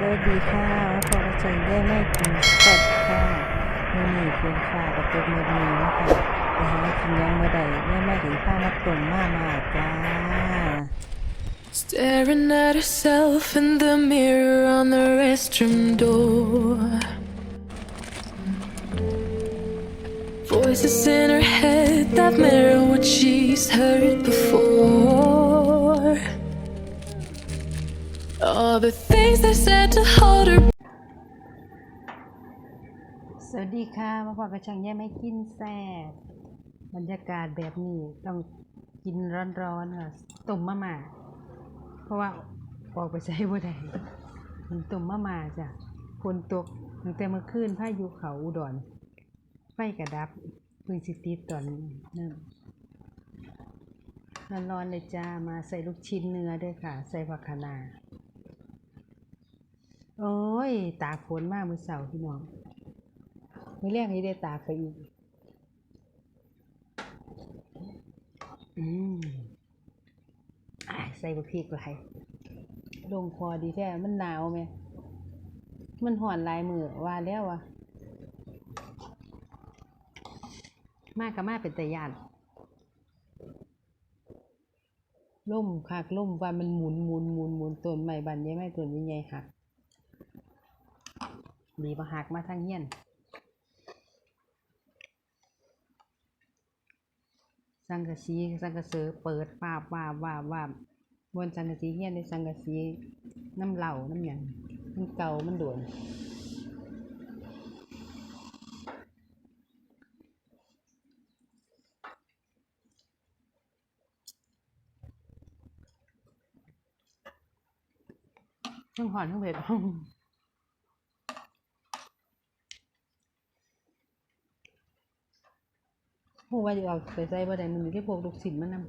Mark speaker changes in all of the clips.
Speaker 1: วัสดีค่ะพอใจได้ไม่กินสดค่ะมือหนีเพียงค่ะกับตัวมือดีนะคะไปหากินยังเมื่อใดได้ไม่ถึงข้าวมาตุ่มมามาจ้า
Speaker 2: Staring at herself in the mirror on the restroom door. Voices in her head that mirror what she's heard before. All the things they said to hold her
Speaker 1: สวัสดีค่ะมาพอกระชังแย่ไม่กินแซ่บบรรยากาศแบบนี้ต้องกินร้อนๆค่ะตุ่มมะม่าเพราะว่าออกไปใช้บ่ได้มันตุ่มมะม่าจ้ะฝนตกตั้งแต่เมื่อคืนพายุเขาอุดรไฟกระดับพึ่งสิติตอนนั้ร้อนๆเลยจ้ามาใส่ลูกชิ้นเนื้อด้วยค่ะ ใส่ผักคะน้า โอ้ย ตากฝนมากมือเสาร์พี่น้องไม่เรียกนี้ได้ตากไปอีก อืมใส่บะพริกไหลายลงคอดีแท้มันหนาวไหม มันห่อนลายมือว่าแล้ววะมากกับมาเป็นตะยานล่มคักล่มว่ามันหมุนหมุนหมุนหมุนต้นใหม่บันใหญ่ไม่ต้นใหญ่ๆหัก ดีมาหักมาทางเฮียนสังกะสีสังกะเสือเปิดวาบวาบวาบวาบบนสังกะสีเฮียนในสังกะสีน้ำเหล่าน้ำหยังมันเก่ามันโดนทั้งหอนทั้งเผ็ด ผู้ ว่าจะเอาไปใส่บ่ได้มันมีที่พวกลูกศิลมันนำ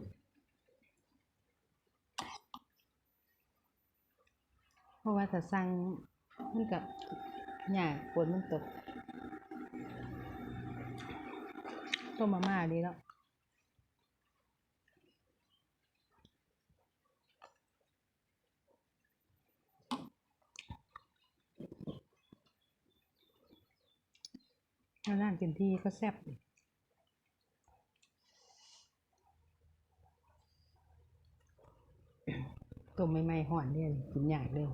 Speaker 1: เพราะว่าถ้าสั่งมันก็ยาฝนมันตกต้มมาม่าดีแล้วถ้าร้านเต็มที่ก็แซ่บ ต้มใหม่ๆห่อนเนี่ยกินยากเลย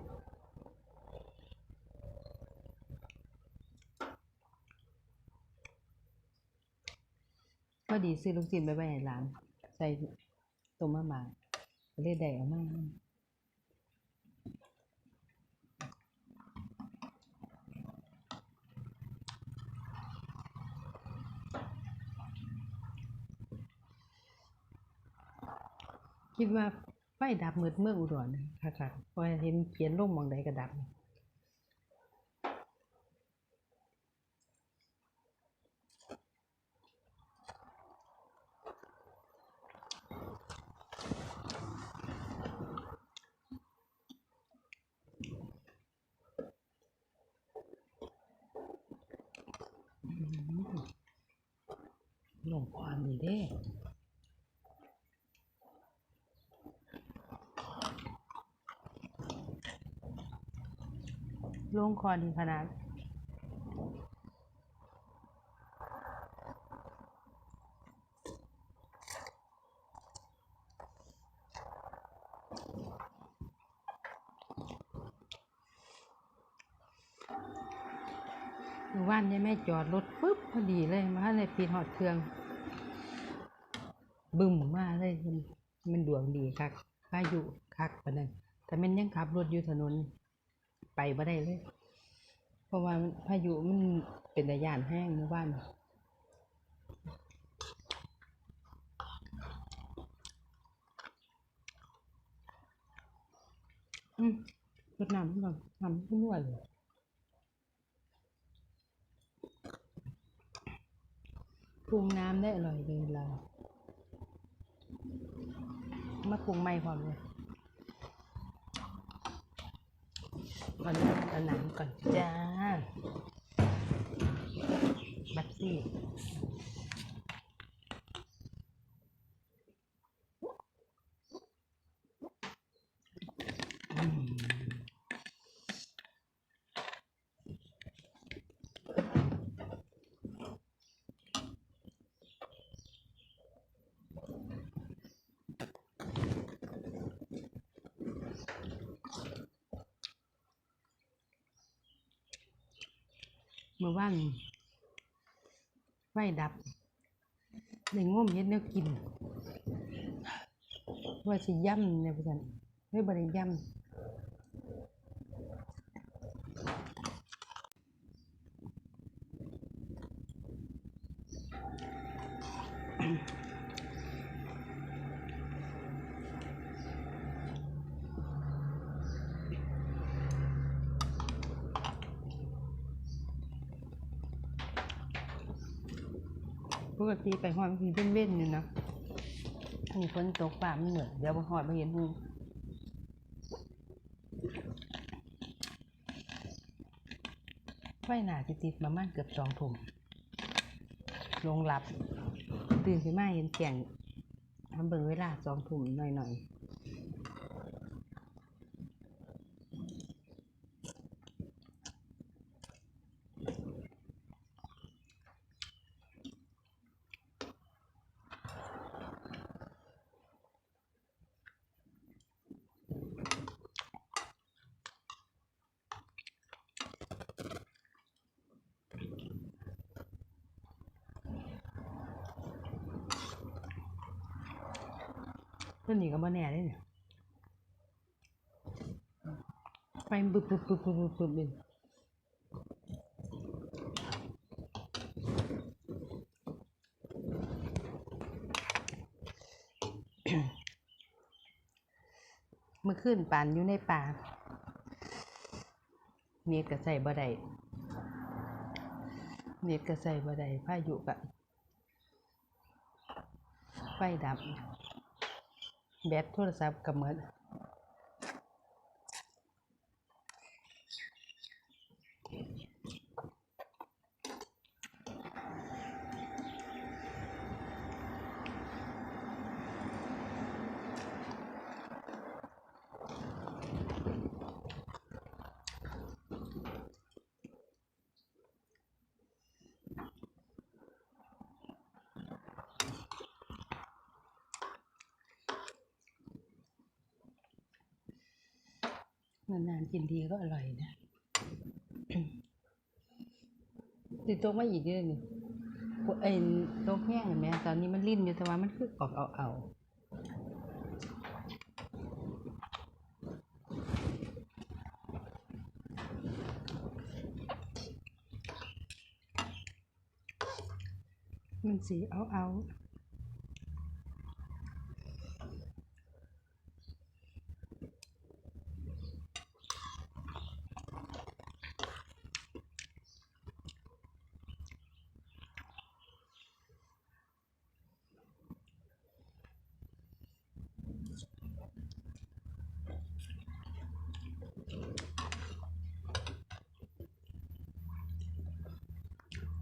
Speaker 1: ก็ดีซื้อลูกชิ้นไปไว้ให้ร้านใส่ต้มมะม่าก็เลยได้เออกมาคิดว่า ไฟดับมืดเมื่ออุดรค่ะค่ะพอเห็นเขียนลงมองใดก็ดับหลงความดีเด้ ลงคอดีขนาดหมู่านยังไม่จอดรถปุ๊บพอดีเลยมาเลยปีนหอดเครื่อง บึ้มมาเลยมันมันดวงดีคักพายุคักปะนั่นแต่มันยังขับรถอยู่ถนน ไปบ่ได้เลย เพราะว่าพายุมันเป็นระยานแห้งหมู่บ้านอืมรดน้ำก่อนน้ำขึ้นนวดเลยปรุงน้ำได้อร่อยเลยเรามาปรุงไม่พร้อมเลย ก่อนเอาหนังก่อนจ้าบัตซี่ เมื่อวานไฟดับในง่วมเฮ็ดแนวกิน ว่าสิย่ำเนี่ยพี่สันไม่บริย่ำ ปกติไปหอดมันเป็นเว้นๆอยู่นะมีฝนตกป่ามันเหมือนเดี๋ยวบ่หอดมาเห็นหูไฟหนาจิติดประมานเกือบสองถุ่มลงหลับ ตื่นขึ้นมาเห็นแก่งทำเบิ่งเวลาสองถุ่มหน่อยๆ ตัวนี้ก็บ่แน่เลยเนี่ยไฟบึบบึบบึบบึบบึบบึบเมื่อคืนปานอยู่ในป่าเน็ตก็ใส่บ่ได้เน็ตก็ใส่บ่ได้พายุกะไฟดับ แบตโทรศัพท์กับเหมือ นนานๆกินทีก็อร่อยนะติดโต๊ะมาอีกเรื่องนี่พวกไอ้โต๊ะแห้งเห็นไหมตอนนี้มันรินอยู่แต่ว่ามันคือออกเอาเอามันสีเอาเอา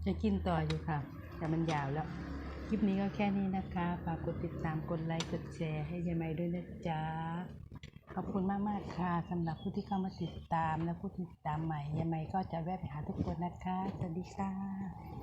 Speaker 1: จะกินต่ออยู่ค่ะ แต่มันยาวแล้ว คลิปนี้ก็แค่นี้นะคะ ฝากกดติดตาม กดไลค์ กดแชร์ให้ยายไม้ด้วยนะจ๊ะ ขอบคุณมากมากค่ะสำหรับผู้ที่เข้ามาติดตามและผู้ที่ติดตามใหม่ยายไม้ก็จะแวะไปหาทุกคนนะคะ สวัสดีค่ะ